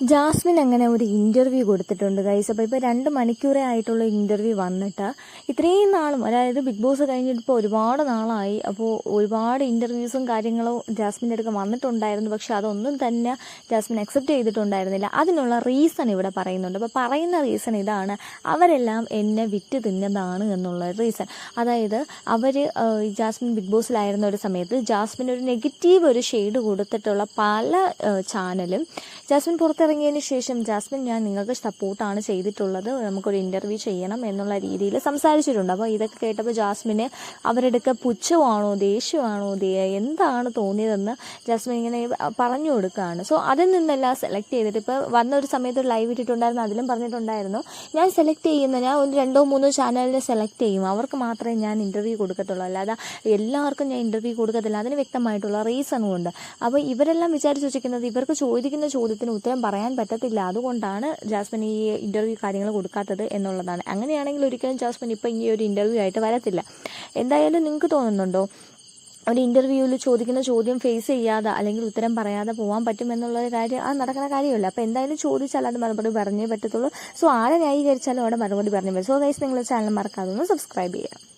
Jasmine അങ്ങനെ ഒരു interview കൊടുത്തിട്ടുണ്ട് ഗൈസ് അപ്പോൾ ഇപ്പോൾ രണ്ട് മണിക്കൂറേ ആയിട്ടുള്ള ഇന്റർവ്യൂ വന്നിട്ട് ഇത്രയും നാളും അതായത് ബിഗ് ബോസ് കഴിഞ്ഞിട്ടിപ്പോൾ ഒരുപാട് നാളായി. അപ്പോൾ ഒരുപാട് ഇന്റർവ്യൂസും കാര്യങ്ങളും ജാസ്മിന്റെ അടുത്ത് വന്നിട്ടുണ്ടായിരുന്നു. പക്ഷെ അതൊന്നും തന്നെ ജാസ്മിൻ അക്സെപ്റ്റ് ചെയ്തിട്ടുണ്ടായിരുന്നില്ല. അതിനുള്ള റീസൺ ഇവിടെ പറയുന്നുണ്ട്. അപ്പോൾ പറയുന്ന റീസൺ ഇതാണ് അവരെല്ലാം എന്നെ വിറ്റ് തിന്നതാണ് എന്നുള്ള റീസൺ അതായത് അവർ ജാസ്മിൻ ബിഗ് ബോസിലായിരുന്ന ഒരു സമയത്ത് ജാസ്മിൻ ഒരു നെഗറ്റീവ് ഒരു ഷെയ്ഡ് കൊടുത്തിട്ടുള്ള പല ചാനലും ജാസ്മിൻ പുറത്തിറങ്ങിയതിന് ശേഷം ജാസ്മിൻ ഞാൻ നിങ്ങൾക്ക് സപ്പോർട്ടാണ് ചെയ്തിട്ടുള്ളത്. നമുക്കൊരു ഇന്റർവ്യൂ ചെയ്യണം എന്നുള്ള രീതിയിൽ സംസാരിച്ചിട്ടുണ്ട്. അപ്പോൾ ഇതൊക്കെ കേട്ടപ്പോൾ ജാസ്മിന് അവരെടുക്ക പുച്ഛമാണോ? ദേഷ്യമാണോ? എന്താണ് തോന്നിയതെന്ന് ജാസ്മിൻ ഇങ്ങനെ പറഞ്ഞു കൊടുക്കുകയാണ്. സോ അതിൽ നിന്നെല്ലാം സെലക്ട് ചെയ്തിട്ട് ഇപ്പോൾ വന്ന ഒരു സമയത്ത് ലൈവ് ഇട്ടിട്ടുണ്ടായിരുന്നു. അതിലും പറഞ്ഞിട്ടുണ്ടായിരുന്നു ഞാൻ സെലക്ട് ചെയ്യുന്ന ഞാൻ ഒരു രണ്ടോ മൂന്നോ ചാനലിനെ സെലക്ട് ചെയ്യും. അവർക്ക് മാത്രമേ ഞാൻ ഇന്റർവ്യൂ കൊടുക്കത്തുള്ളൂ. അല്ലാതെ എല്ലാവർക്കും ഞാൻ ഇന്റർവ്യൂ കൊടുക്കത്തില്ല. അതിന് വ്യക്തമായിട്ടുള്ള റീസണും ഉണ്ട്. അപ്പോൾ ഇവരെല്ലാം വിചാരിച്ച് വെച്ചിരിക്കുന്നത് ഇവർക്ക് ചോദിക്കുന്ന ചോദ്യത്തിന് ഉത്തരം പറയാൻ പറ്റത്തില്ല. അതുകൊണ്ടാണ് ജാസ്മിൻ ഈ ഇന്റർവ്യൂ കാര്യങ്ങൾ കൊടുക്കാത്തത് എന്നുള്ളതാണ്. അങ്ങനെയാണെങ്കിൽ ഒരിക്കലും ജാസ്മിൻ ഇപ്പം ഈ ഒരു ഇന്റർവ്യൂ ആയിട്ട് വരത്തില്ല. എന്തായാലും നിങ്ങൾക്ക് തോന്നുന്നുണ്ടോ? ഒരു ഇന്റർവ്യൂവിൽ ചോദിക്കുന്ന ചോദ്യം ഫേസ് ചെയ്യാതെ അല്ലെങ്കിൽ ഉത്തരം പറയാതെ പോകാൻ പറ്റും എന്നുള്ള ഒരു കാര്യം ആ നടക്കുന്ന കാര്യമല്ല. അപ്പോൾ എന്തായാലും ചോദിച്ചാൽ അത് മറുപടി പറഞ്ഞേ പറ്റത്തുള്ളൂ. സോ ആരെ ന്യായീകരിച്ചാലും അവിടെ മറുപടി പറഞ്ഞു പറ്റും സോ ഗൈസ് നിങ്ങൾ ചാനൽ മറക്കാതെ ഒന്ന് സബ്സ്ക്രൈബ് ചെയ്യുക.